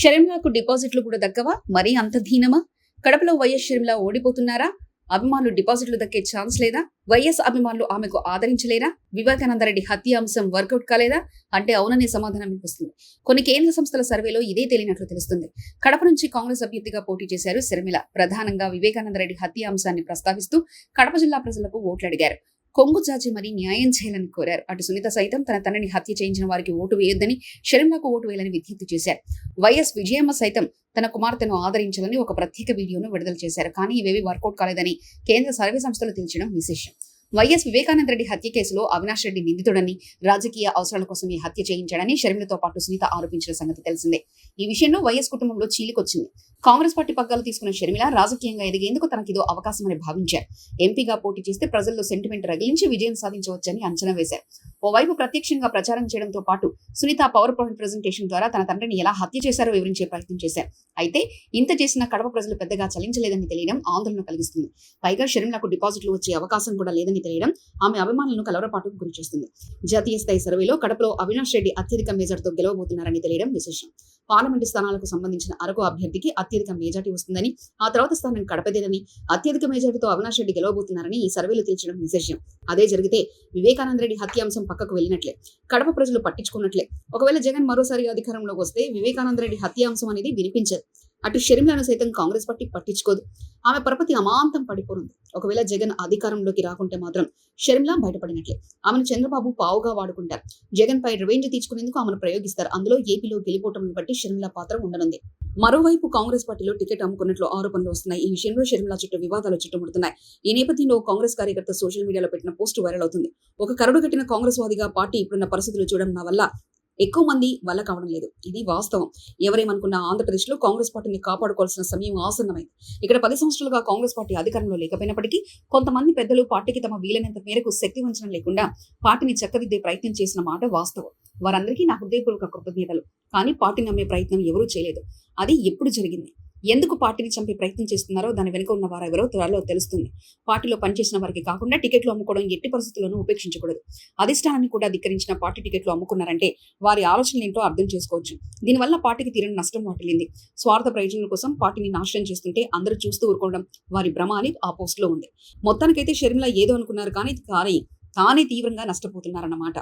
షర్మిలాకు డిపాజిట్లు కూడా దక్కవా? మరీ అంత ధీనమా కడపలో వైఎస్ షర్మిలా ఓడిపోతున్నారా? అభిమానులు డిపాజిట్లు దక్కే ఛాన్స్ లేదా? వైఎస్ అభిమానులు ఆమెకు ఆదరించలేరా? వివేకానందరెడ్డి హత్య అంశం వర్కౌట్ కాలేదా? అంటే అవుననే సమాధానం వినిపిస్తుంది. కొన్ని కేంద్ర సంస్థల సర్వేలో ఇదే తేలినట్లు తెలుస్తుంది. కడప నుంచి కాంగ్రెస్ అభ్యర్థిగా పోటీ చేశారు శర్మిల ప్రధానంగా వివేకానందరెడ్డి హత్య అంశాన్ని ప్రస్తావిస్తూ కడప జిల్లా ప్రజలకు ఓట్లు అడిగారు కొంగు చాచి మరీ న్యాయం చేయాలని కోరారు. అటు సునీత సైతం తన తండ్రిని హత్య చేయించిన వారికి ఓటు వేయొద్దని షర్మిలకు ఓటు వేయాలని విజ్ఞప్తి చేశారు. వైఎస్ విజయమ్మ సైతం తన కుమార్తెను ఆదరించాలని ఒక ప్రత్యేక వీడియోను విడుదల చేశారు. కానీ ఇవేవి వర్కౌట్ కాలేదని కేంద్ర సర్వే సంస్థలు తెలియడం విశేషం. వైఎస్ వివేకానంద రెడ్డి హత్య కేసులో అవినాష్ రెడ్డి నిందితుడని రాజకీయ అవసరాల కోసం ఈ హత్య చేయించాడని షర్మిలతో పాటు సునీత ఆరోపించిన సంగతి తెలిసిందే. ఈ విషయంలో వైఎస్ కుటుంబంలో చీలికొచ్చింది. కాంగ్రెస్ పార్టీ పగ్గాలు తీసుకున్న షర్మిల రాజకీయంగా ఎదిగేందుకు తనకిదో అవకాశమని భావించారు. ఎంపీగా పోటీ చేస్తే ప్రజల్లో సెంటిమెంట్ రగిలించి విజయం సాధించవచ్చని అంచనా వేశారు. ఓవైపు ప్రత్యక్షంగా ప్రచారం చేయడంతో పాటు సునీత పవర్ పాయింట్ ప్రజెంటేషన్ ద్వారా తన తండ్రిని ఎలా హత్య చేశారో వివరించే ప్రయత్నం చేశారు. అయితే ఇంత చేసిన కడప ప్రజలు పెద్దగా చలించలేదని తెలియడం ఆందోళన కలిగిస్తుంది. పైగా షర్మిలకు డిపాజిట్లు వచ్చే అవకాశం కూడా లేదని తెలియడం ఆమె అభిమానులను కలవరపాటుకు గురి చేస్తుంది. జాతీయ స్థాయి సర్వేలో కడపలో అవినాష్ రెడ్డి అత్యధిక మేజర్తో గెలవబోతున్నారని తెలియడం విశేషం. పార్లమెంటు స్థానాలకు సంబంధించిన అరకు అభ్యర్థికి అత్యధిక మెజార్టీ వస్తుందని ఆ తర్వాత స్థానం కడపదేనని అత్యధిక మెజార్టీతో అవినాష్ రెడ్డి గెలవబోతున్నారని ఈ సర్వేలు తేల్చడం విశేషం. అదే జరిగితే వివేకానంద రెడ్డి హత్యాంశం పక్కకు వెళ్ళినట్లే కడప ప్రజలు పట్టించుకున్నట్లే. ఒకవేళ జగన్ మరోసారి అధికారంలోకి వస్తే వివేకానంద రెడ్డి హత్యాంశం అనేది వినిపించదు. అటు షర్మిలను సైతం కాంగ్రెస్ పార్టీ పట్టించుకోదు. ఆమె పరపతి అమాంతం పడిపోనుంది. ఒకవేళ జగన్ అధికారంలోకి రాకుంటే మాత్రం షర్మిల బయటపడినట్లే. ఆమెను చంద్రబాబు పావుగా వాడుకుంటారు. జగన్ పై రివెంజ్ తీర్చుకునేందుకు ఆమెను ప్రయోగిస్తారు. అందులో ఏపీలో గెలిపోవటం బట్టి షర్మిల పాత్ర ఉండనుంది. మరోవైపు కాంగ్రెస్ పార్టీలో టికెట్ అమ్ముకున్నట్లు ఆరోపణలు వస్తున్నాయి. ఈ విషయంలో షర్మిల చుట్టూ వివాదాలు చుట్టుముడుతున్నాయి. ఈ నేపథ్యంలో కాంగ్రెస్ కార్యకర్త సోషల్ మీడియాలో పెట్టిన పోస్ట్ వైరల్ అవుతుంది. ఒక కరడు కట్టిన కాంగ్రెస్ వాదిగా పార్టీ ఇప్పుడున్న పరిస్థితులు చూడడం నా వల్ల ఎక్కువ మంది వల్ల కావడం లేదు. ఇది వాస్తవం. ఎవరేమనుకున్న ఆంధ్రప్రదేశ్లో కాంగ్రెస్ పార్టీని కాపాడుకోవాల్సిన సమయం ఆసన్నమైంది. ఇక్కడ పది సంవత్సరాలుగా కాంగ్రెస్ పార్టీ అధికారంలో లేకపోయినప్పటికీ కొంతమంది పెద్దలు పార్టీకి తమ వీలైనంత మేరకు శక్తి వంచడం లేకుండా పార్టీని చక్కదిద్దే ప్రయత్నం చేసిన మాట వాస్తవం. వారందరికీ నా హృదయపూర్వక కృతజ్ఞతలు. కానీ పార్టీ నమ్మే ప్రయత్నం ఎవరూ చేయలేదు. అది ఎప్పుడు జరిగింది? ఎందుకు పార్టీని చంపే ప్రయత్నం చేస్తున్నారో దాని వెనుక ఉన్న వారు ఎవరో త్వరలో తెలుస్తుంది. పార్టీలో పనిచేసిన వారికి కాకుండా టికెట్లు అమ్ముకోవడం ఎట్టి పరిస్థితుల్లోనూ ఉపేక్షించకూడదు. అధిష్టానాన్ని కూడా ధిక్కరించిన పార్టీ టికెట్లు అమ్ముకున్నారంటే వారి ఆలోచనలు ఏంటో అర్థం చేసుకోవచ్చు. దీనివల్ల పార్టీకి తీరని నష్టం వాటిల్లింది. స్వార్థ ప్రయోజనాల కోసం పార్టీని నాశనం చేస్తుంటే అందరూ చూస్తూ ఊరుకోవడం వారి భ్రమ అని ఆ పోస్టులో ఉంది. మొత్తానికైతే షర్మిల ఏదో అనుకున్నారు కానీ కానీ తానే తీవ్రంగా నష్టపోతున్నారన్నమాట.